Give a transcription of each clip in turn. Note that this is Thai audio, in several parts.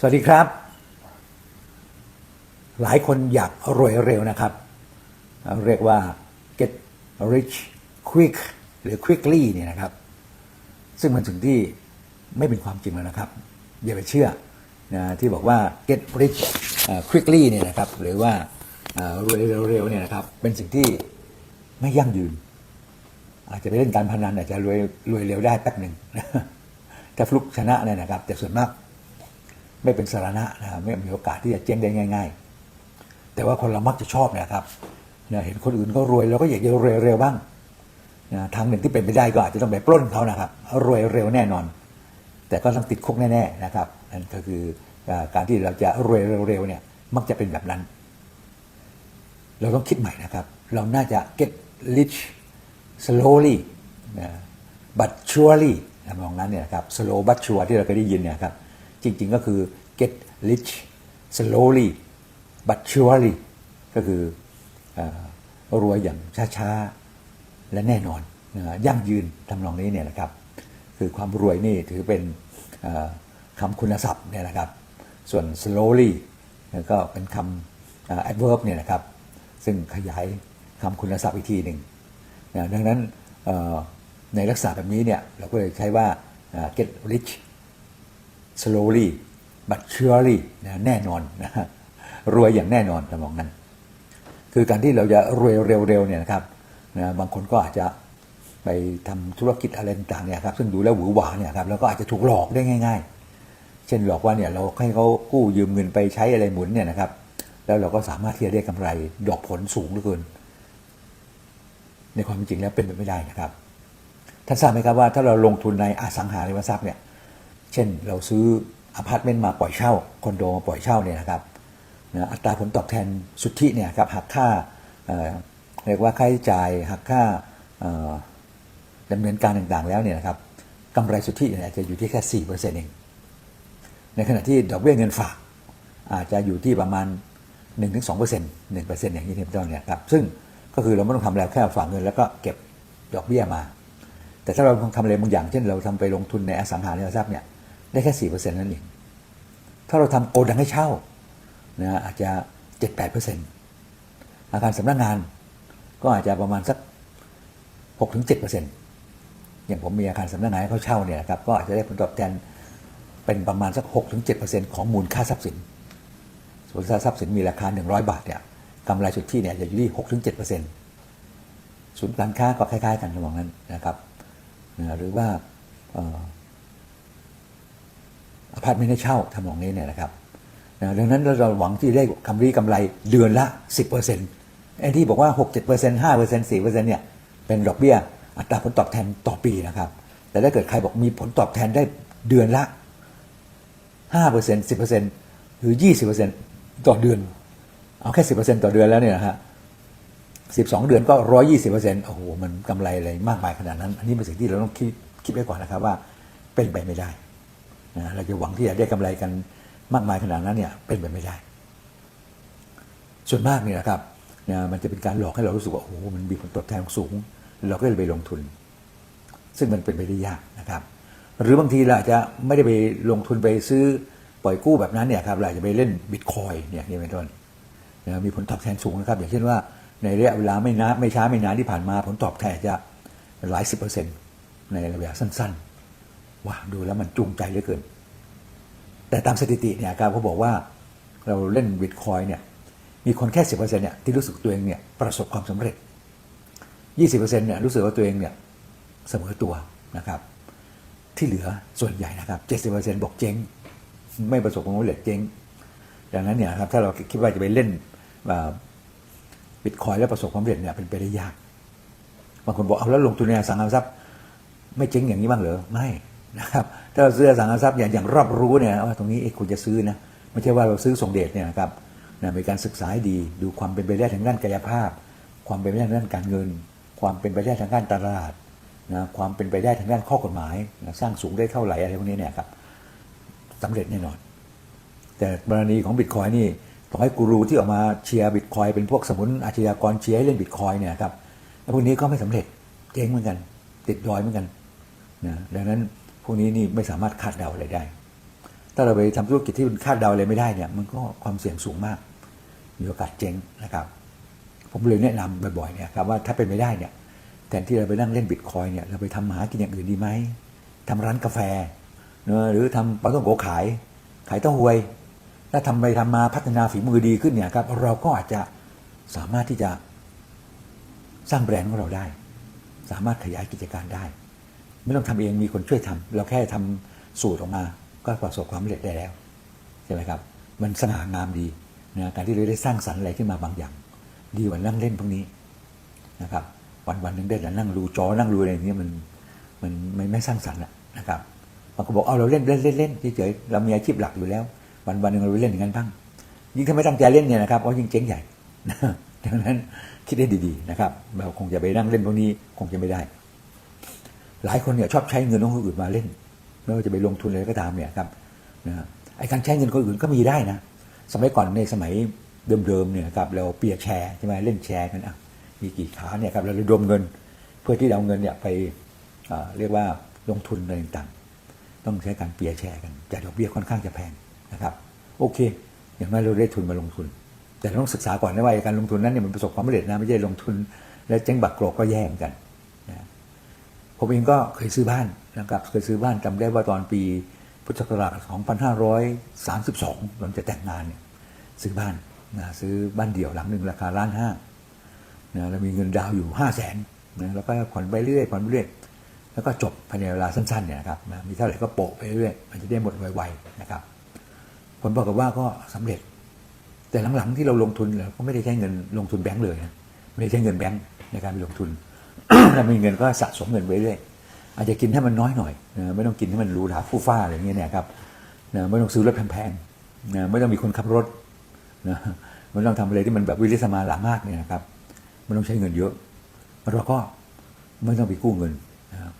สวัสดีครับ หลายคนอยากรวยเร็วนะครับ เรียกว่า get rich quick หรือ quickly เนี่ยนะครับ ซึ่งมันถึงที่ไม่เป็นความจริงแล้วนะครับ อย่าไปเชื่อนะที่บอกว่า get rich quickly เนี่ยนะครับ หรือว่ารวยเร็วๆเนี่ยนะครับ เป็นสิ่งที่ไม่ยั่งยืน อาจจะไปเล่นการพนันอาจจะรวยรวยเร็วได้แป๊บหนึ่งถ้าฟลุกชนะเนี่ยนะครับ แต่ส่วนมาก ไม่เป็นสาระนะไม่มีโอกาสที่จะเจ๊งได้ง่าย ๆ แต่ว่าคนเรามักจะชอบนะครับนะเห็นคนอื่นก็รวยเราก็อยากจะรวยเร็วบ้างนะทางหนึ่งที่เป็นไปได้ก็อาจจะต้องไปปล้นเขานะครับรวยเร็วแน่นอน แต่ก็ต้องติดคุกแน่ๆนะครับนั่นก็คือการที่เราจะรวยเร็วๆเนี่ยมักจะเป็นแบบนั้น เราต้องคิดใหม่นะครับ เราน่าจะ get rich slowly นะ but surely ทำนองนั้นเนี่ยครับ slow but sure ที่เราเคยได้ยินเนี่ยครับ จริง ๆ ก็คือ get rich slowly but surely ก็คืออรวยอย่างช้า ๆ และแน่นอนนะยั่งยืนทำนองนี้เนี่ยนะครับ คือความรวยนี่ถือเป็นคำคุณศัพท์เนี่ยนะครับ ส่วน slowly ก็เป็นคำ adverb เนี่ยนะครับ ซึ่งขยายคำคุณศัพท์อีกทีหนึ่งดังนั้นในลักษณะแบบนี้เนี่ยเราก็เลยใช้ว่า get rich slowly but surely นะแน่นอนนะรวยอย่างแน่นอนทำนองนั้น คือการที่เราจะรวยเร็วๆเนี่ยนะครับนะบางคนก็อาจจะไปทำธุรกิจอะไรต่างๆเนี่ยครับซึ่งดูแล้วหวือหวาเนี่ยครับแล้วก็อาจจะถูกหลอกได้ง่าย ๆ เช่นหลอกว่าเนี่ยเราให้เขากู้ยืมเงินไปใช้อะไรหมุนเนี่ยนะครับแล้วเราก็สามารถที่จะได้กำไรดอกผลสูงเหลือเกิน ในความจริงแล้วเป็นไปไม่ได้นะครับท่านทราบไหมครับว่าถ้าเราลงทุนในอสังหาริมทรัพย์เนี่ย เช่นเราซื้ออพาร์ตเมนต์มาปล่อยเช่าคอนโดมาปล่อยเช่าเนี่ยนะครับนะอัตราผลตอบแทนสุทธิเนี่ยครับหักค่าเเรียกว่าค่าใช้จ่ายหักค่าเอ่อดำเนินการต่างๆแล้วเนี่ยนะครับกำไรสุทธิเนี่ยอาจจะอยู่ที่แค่สี่เปอร์เซ็นต์เอง ในขณะที่ดอกเบี้ยเงินฝาก อาจจะอยู่ที่ประมาณ1-2%เปอร์เซ็นต์หนึ่งเปอร์เซ็นต์อย่างนี้เป็นต้นเนี่ยครับซึ่งก็คือเราไม่ต้องทำอะไรแค่ฝากเงินแล้วก็เก็บดอกเบี้ยมา แต่ถ้าเราทำอะไรบางอย่างเช่นเราทำไปลงทุนในอสังหาริมทรัพย์เนี่ย ได้แค่สี่เปอร์เซ็นต์นั่นเอง ถ้าเราทำโกดังให้เช่านะอาจจะเจ็ดแปดเปอร์เซ็นต์อาคารสำนักงานก็อาจจะประมาณสักหกถึงเจ็ดเปอร์เซ็นต์อย่างผมมีอาคารสำนักงานให้เขาเช่าเนี่ยนะครับก็อาจจะได้ผลตอบแทนเป็นประมาณสักหกถึงเจ็ดเปอร์เซ็นต์ของมูลค่าทรัพย์สินสมมติถ้าทรัพย์สินมีราคา100บาทเนี่ยกำไรสุทธิเนี่ยจะอยู่ที่6ถึง7ศูนย์การค้าก็คล้ายๆกันระหว่างนั้นนะครับหรือว่าาร์ตเมนต์ให้เช่าทำนองนี้เนี่ยนะครับนะดังนั้นเราหวังที่ได้กำไรกำไรเดือนละ 10%ไอ้ที่บอกว่า 6 7 5% 4%เนี่ยเป็นดอกเบี้ยอัตราผลตอบแทนต่อปีนะครับ แต่ถ้าเกิดใครบอกมีผลตอบแทนได้เดือนละห้าเปอร์เซ็นสิบเปอร์เซ็นหรือยี่สิบเปอร์เซ็นต่อเดือน เอาแค่สิบเปอร์เซ็นต่อเดือนแล้วเนี่ยนะฮะสิบสองเดือนก็ร้อยี่สิบเปอร์เซ็นโอ้โห มันกำไรอะไรมากมายขนาดนั้น อันนี้เป็นสิ่งที่เราต้องคิดคิดไว้ก่อนนะครับว่าเป็นไปไม่ได้ เราจะหวังที่จะได้กำไรกันมากมายขนาดนั้นเนี่ยเป็นไปไม่ได้ ส่วนมากเนี่ยนะครับนะมันจะเป็นการหลอกให้เรารู้สึกว่าโอ้โหมันมีผลตอบแทนสูง เราก็เลยไปลงทุน ซึ่งมันเป็นไปได้ยากนะครับ หรือบางทีเราอาจจะไม่ได้ไปลงทุนไปซื้อปล่อยกู้แบบนั้นเนี่ยครับเราจจะไปเล่นบิตคอยเนี่ยนี่เป็นต้นนะมีผลตอบแทนสูงนะครับ อย่างเช่นว่าในระยะเวลาไม่นานไม่ช้าไม่นานที่ผ่านมา ผลตอบแทนจะหลายสิบเปอร์เซ็นต์ในระยะสั้น ๆ ว้าดูแล้วมันจูงใจเหลือเกิน แต่ตามสถิติเนี่ยครับเขาบอกว่าเราเล่นบิตคอยเนี่ยมีคนแค่สิบเปอร์เซ็นต์เนี่ยที่รู้สึกตัวเองเนี่ยประสบความสำเร็จยี่สิบเปอร์เซ็นต์เนี่ยรู้สึกว่าตัวเองเนี่ยเสมอตัวนะครับ ที่เหลือส่วนใหญ่นะครับ70%บอกเจ๊งไม่ประสบความสำเร็จเจ๊งดังนั้นเนี่ยครับถ้าเราคิดว่าจะไปเล่นบิตคอยแล้วประสบความสำเร็จเนี่ยเป็นไปได้ยากบางคนบอกเอาแล้วลงทุนในอสังหาริมทรัพย์ไม่เจ๊งอย่างนี้บ้างเหรอไม่ นะครับถ้าเราซื้ออสังหาริมทรัพย์อย่างอย่างรอบรู้เนี่ยว่าตรงนี้เอ๊ะควรจะซื้อนะไม่ใช่ว่าเราซื้อส่งเดชเนี่ยนะครับนะมีการศึกษาดีดูความเป็นไปได้ทางด้านกายภาพ ความเป็นไปได้ทางด้านการเงิน ความเป็นไปได้ทางด้านตลาดนะความเป็นไปได้ทางด้านข้อกฎหมายนะสร้างสูงได้เท่าไหร่อะไรพวกนี้เนี่ยครับสำเร็จแน่นอน แต่กรณีของบิตคอยนี่ต่อให้กูรูที่ออกมาเชียร์บิตคอยเป็นพวกสมุนอาชญากรเชียร์ให้เล่นบิตคอยเนี่ยครับแล้วพวกนี้ก็ไม่สำเร็จเจ๊งเหมือนกัน ติดดอยเหมือนกันนะดังนั้น วกนี้นี่ไม่สามารถคาดเดาอะไรได้ ถ้าเราไปทำธุรกิจที่มันคาดเดาอะไรไม่ได้เนี่ยมันก็ความเสี่ยงสูงมาก มีโอกาสเจ๊งนะครับ ผมเลยแนะนำบ่อยๆเนี่ยครับว่าถ้าเป็นไม่ได้เนี่ยแทนที่เราไปนั่งเล่นบิตคอยเนี่ยเราไปทำหากินอย่างอื่นดีไหมทำร้านกาแฟเนอะหรือทำปลาต้องโกขาย ขายเต้าหวย ถ้าทำไปทำมาพัฒนาฝีมือดีขึ้นเนี่ยครับเราก็อาจจะสามารถที่จะสร้างแบรนด์ของเราได้ สามารถขยายกิจการได้ ไม่ต้องทำเองมีคนช่วยทำเราแค่ทำสูตรออกมา ก็ประสบความสำเร็จได้แล้วใช่ไหมครับ มันสง่างามดีนะการที่เราได้สร้างสรรค์อะไรขึ้นมาบางอย่าง ดีกว่านั่งเล่นพวกนี้นะครับ วันวันหนึงได้แต่นั่งดูจอนั่งดูอะไรอย่างเงี้ยมันมันไม่ไม่สร้างสรรค์นะครับบางคนบอกเอาเราเล่นเล่นเล่นเล่นเฉยๆเรามีอาชีพหลักอยู่แล้ว วันวันหนึ่งเราไปเล่นอย่างนั้นบ้างยิ่งถ้าไม่ตั้งใจเล่นเนี่ยนะครับก็ยิ่งเจ๊งใหญ่ดังนั้นคิดได้ดีๆนะครับ เราคงจะไปนั่งเล่นพวกนี้คงจะไม่ได้ หลายคนเนี่ยชอบใช้เงินของคนอื่นมาเล่น ไม่ว่าจะไปลงทุนอะไรก็ตามเนี่ยครับนะไอ้การใช้เงินคนอื่นก็มีได้นะ สมัยก่อนในสมัยเดิมๆเนี่ยครับเราเปียร์แชร์ใช่ไหมเล่นแชร์กันอะมีกี่ขาเนี่ยครับเราระดมเงิน เพื่อที่เอาเงินเนี่ยไปเรียกว่าลงทุนอะไรต่างๆต้องใช้การเปียร์แชร์กันจ่ายดอกเบี้ยค่อนข้างจะแพงนะครับ โอเค อย่างน้อยเราได้ทุนมาลงทุน แต่เราต้องศึกษาก่อนนะว่าการลงทุนนั้นเนี่ยมันประสบความสำเร็จนะไม่ใช่ลงทุน แล้วเจ๊งบักโกรกก็แย่เหมือนกัน ผมเองก็เคยซื้อบ้านนะครับเคยซื้อบ้านจำได้ว่าตอนปีพุทธศักราช2532ตอนจะแต่งงานเนี่ยซื้อบ้านนะซื้อบ้านเดี่ยวหลังหนึ่งราคาล้านห้านะแล้วมีเงินดาวอยู่ห้าแสนนะแล้วก็ผ่อนไปเรื่อยผ่อนไปเรื่อยแล้วก็จบภายในเวลาสั้นๆเนี่ยนะครับนะมีเท่าไหร่ก็โปะไปเรื่อยมันจะได้หมดไวๆนะครับผลปรากฏว่าก็สำเร็จ แต่หลังๆที่เราลงทุนเราก็ไม่ได้ใช้เงินลงทุนแบงก์เลยนะไม่ได้ใช้เงินแบงก์ในการไปลงทุน เรามีเงินก็สะสมเงินไปเรื่อยอาจจะกินให้มันน้อยหน่อยนะไม่ต้องกินให้มันหรูหราฟู่ฟ้าอะไรอย่างเงี้ยเนี่ยครับนะไม่ต้องซื้อรถแพงๆนะไม่ต้องมีคนขับรถนะไม่ต้องทำอะไรที่มันแบบวิริสมาหลามากเนี่ยนะครับไม่ต้องใช้เงินเยอะเราก็ไม่ต้องไปกู้เงินนะครับ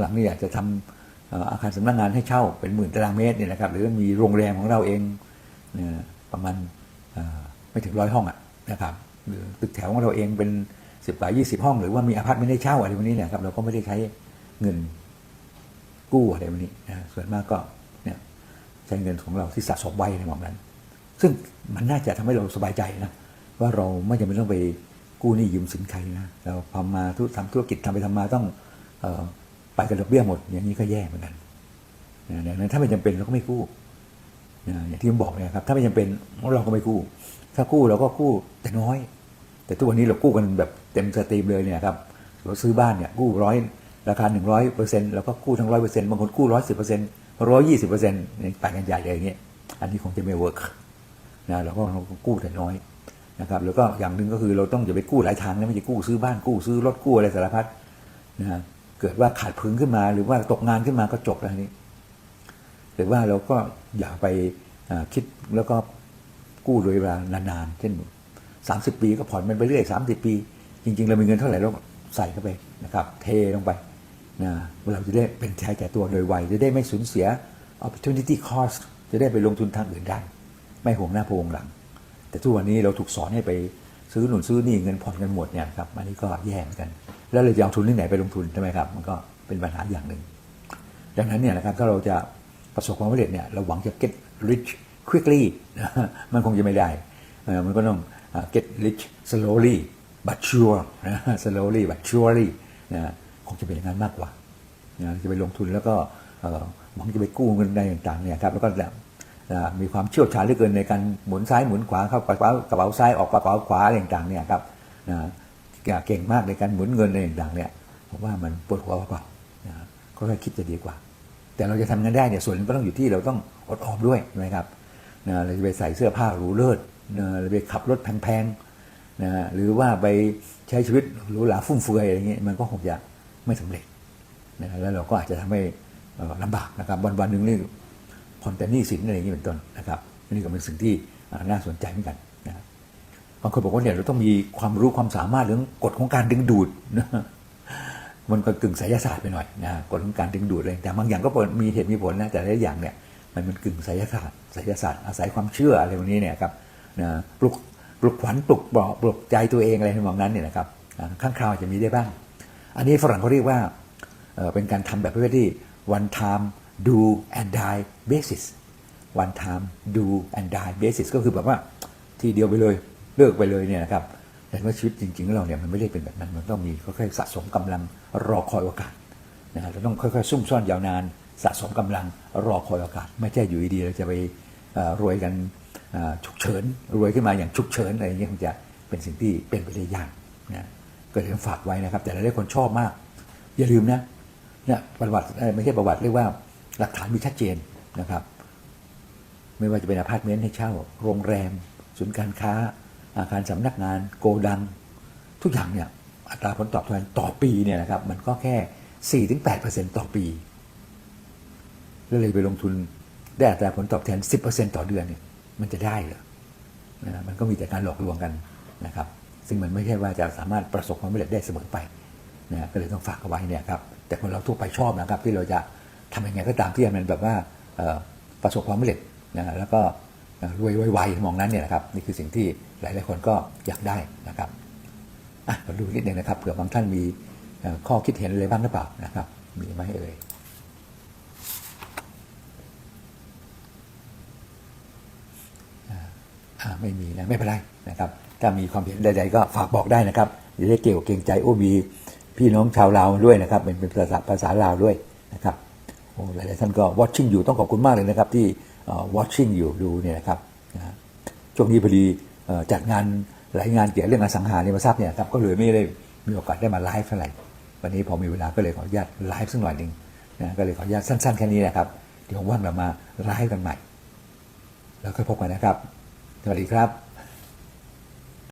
หลังๆนี่อยากจะทำเอ่ออาคารสำนักงานให้เช่าเป็นหมื่นตารางเมตรเนี่ยนะครับหรือมีโรงแรมของเราเองนี่ยประมาณไม่ถึงร้อยห้องอะนะครับหรือตึกแถวของเราเองเป็น สิบกว่ายี่สิบห้อง หรือว่ามีอพาร์ตเมนต์ให้เช่าอะไรพวกนี้เนี่ยครับเราก็ไม่ได้ใช้เงินกู้อะไรพวกนี้นะส่วนมากก็เนี่ยใช้เงินของเราที่สะสมไว้ในหมอมนั้น ซึ่งมันน่าจะทำให้เราสบายใจนะว่าเราไม่จำเป็นต้องไปกู้หนี้ยืมสินใครนะเราทำมาธุทำธุรกิจทำไปทำมาต้องออไปกับดอกเบี้ยหมด อย่างนี้ก็แย่เหมือนกันนะดังนั้นถ้าไม่จำเป็นเราก็ไม่กู้นะอย่างที่ผมบอกเนี่ยครับถ้าไม่จำเป็นเราก็ไม่กู้ ถ้ากู้เราก็กู้แต่น้อย แต่ทุกวันนี้เรากู้กันแบบ ต็มสตรีมเลยเนี่ยครับเราซื้อบ้านเนี่ยกู้ร้อยราคาหนึ่งร้อยเปอร์เซ็นต์เราก็กู้ทั้งร้อยเปอร์เซ็นต์บางคนกู้ร้อยสิบเปอร์เซ็นต์ร้อยยี่สิบเปอร์เซ็นต์ไปกันใหญ่เลยอย่างเงี้ยอันนี้คงจะไม่เวิร์กนะเราก็ก็กู้แต่น้อยนะครับแล้วก็อย่างหนึ่งก็คือเราต้องอย่าไปกู้หลายทางนะไม่ใช่กู้ซื้อบ้านกู้ซื้อรถกู้อะไรสารพัดนะเกิดว่าขาดพึงขึ้นมา หรือว่าตกงานขึ้นมาก็จบแล้วนี้หรือว่าเราก็อย่าไปคิดแล้วก็กู้โดยเวลานานๆเช่น 30 ปีก็ผ่อนมันไปเรื่อย30 ปี จริงๆ เรามีเงินเท่าไหร่เราใส่เข้าไปนะครับ เทลงไปนะเราจะได้เป็นชายแก่ตัวโดยไว จะได้ไม่สูญเสีย opportunity cost จะได้ไปลงทุนทางอื่นได้ ไม่ห่วงหน้าพวงหลัง แต่ทุกวันนี้เราถูกสอนให้ไปซื้อหนุนซื้อนี่เงินผ่อนกันหมดเนี่ยครับอันนี้ก็แย่เหมือนกัน แล้วเราจะเอาทุนที่ไหนไปลงทุนใช่ไหมครับ มันก็เป็นปัญหาอย่างหนึ่ง ดังนั้นเนี่ยนะครับถ้าเราจะประสบความสำเร็จเนี่ยเราหวังจะ get rich quickly มันคงจะไม่ได้ มันก็ต้อง get rich slowly but sure นะ slowly but surely นะคงจะเป็นอย่างนั้นมากกว่านะจะไปลงทุนแล้วก็หวังจะไปกู้เงินอะไรต่างๆเนี่ยครับแล้วก็มีความเชี่ยวชาญเหลือเกินในการหมุนซ้ายหมุนขวาเข้ากระเป๋ากระเป๋าซ้ายออกกระเป๋าขวาอะไรต่างๆเนี่ยครับนะเก่งมากในการหมุนเงินอะไรต่างๆเนี่ยผมว่ามันปวดหัวเปล่านะก็ค่อยคิดจะดีกว่า แต่เราจะทำงานได้เนี่ยส่วนหนึงก็ต้องอยู่ที่เราต้องอดออมด้วยใช่ไหมครับนะเราจะไปใส่เสื้อผ้าหรูเลิศนะเราไปขับรถแพงๆ นะหรือว่าไปใช้ชีวิตหรูหราฟุ่มเฟือยอะไรเงี้ยมันก็คงจะไม่สำเร็จนะแล้วเราก็อาจจะทำให้เอ่อลำบากนะครับวันวันหนึ่งนี่ผ่อนแต่นี้สินอะไรอย่างนี้เป็นต้นนะครับนี่ก็เป็นสิ่งที่น่าสนใจเหมือนกันนะบางคนบอกว่าเนี่ยเราต้องมีความรู้ความสามารถเรื่องกฎของการดึงดูดนะมันก็กึ่งไสยศาสตร์ไปหน่อยนะกฎของการดึงดูดอะไรแต่บางอย่างก็มีเหตุมีผลนะแต่หละอย่างเนี่ยมันมันกึ่งไสยศาสตร์ไสยศาสตร์อาศัยความเชื่ออะไรพวกนี้เนี่ยครับนะปลุก ปลุกขวัญปลุกบอกปลุกใจตัวเองอะไรทำนองนั้นเนี่ยนะครับข้างคราวจะมีได้บ้าง อันนี้ฝรั่งเขาเรียกว่าเป็นการทำแบบประเภทที่ one time do and die basis one time do and die basis ก็คือแบบว่าทีเดียวไปเลยเลิกไปเลยเนี่ยนะครับแต่ว่าชีวิตจริงๆเราเนี่ยมันไม่ได้เป็นแบบนั้นมันต้องมีค่อยๆสะสมกำลังรอคอยโอกาสนะครับเราต้องค่อยๆซุ่มซ่อนยาวนาน สะสมกำลังรอคอยโอกาส ไม่ใช่อยู่ดีๆเราจะไปรวยกัน ฉุกเฉินรวยขึ้นมาอย่างฉุกเฉินอะไรอย่างเงี้ยมันจะเป็นสิ่งที่เป็นไปได้ยากนะก็เลยต้องฝากไว้นะครับ แต่หลายคนชอบมาก อย่าลืมนะเนี่ยประวัติไม่ใช่ประวัติเรียกว่าหลักฐานมีชัดเจนนะครับ ไม่ว่าจะเป็นอพาร์ตเมนต์ให้เช่า โรงแรมศูนย์การค้า อาคารสำนักงาน โกดัง ทุกอย่างเนี่ยอัตราผลตอบแทนต่อปีเนี่ยนะครับ มันก็แค่ 4-8%ต่อปีแล้วเลยไปลงทุนได้อัตราผลตอบแทน 10%ต่อเดือนเนี่ย มันจะได้เหรอนะมันก็มีแต่การหลอกลวงกันนะครับ ซึ่งมันไม่ใช่ว่าจะสามารถประสบความสำเร็จได้เสมอไปนะก็เลยต้องฝากเอาไว้เนี่ยครับแต่คนเราทั่วไปชอบนะครับ ที่เราจะทำยังไงก็ตามที่มันแบบว่าประสบความสำเร็จนะแล้วก็รวยไวๆมองนั้นเนี่ยนะครับนี่คือสิ่งที่หลายๆคนก็อยากได้นะครับอะมาดูนิดนึงนะครับเผื่อบางท่านมีข้อคิดเห็นอะไรบ้างหรือเปล่านะครับ มีไหมเอ่ยอ่าอ่า ไม่มีนะไม่เป็นไรนะครับถ้ามีความเห็นใดๆก็ฝากบอกได้นะครับอย่าได้เกี่ยวเกรงใจโอ้มีพี่น้องชาวลาวด้วยนะครับเป็นเป็นภาษาภาษาลาวด้วยนะครับโอ้หลายๆท่านก็ watching อยู่ต้องขอบคุณมากเลยนะครับที่เอ่อ watching อยู่ดูเนี่ยนะครับนะช่วงนี้พอดีจัดงานหลายงานเกี่ยวกับเรื่องอสังหาริมทรัพย์เนี่ยครับก็เลยไม่ได้มีโอกาสได้มาไลฟ์เท่าไหร่วันนี้พอมีเวลาก็เลยขออนุญาตไลฟ์สักหน่อยหนึ่งนะก็เลยขออนุญาตสั้นๆแค่นี้นะครับเดี๋ยวว่างเรามาไลฟ์กันใหม่ แล้วก็พบกันนะครับ สวัสดีครับ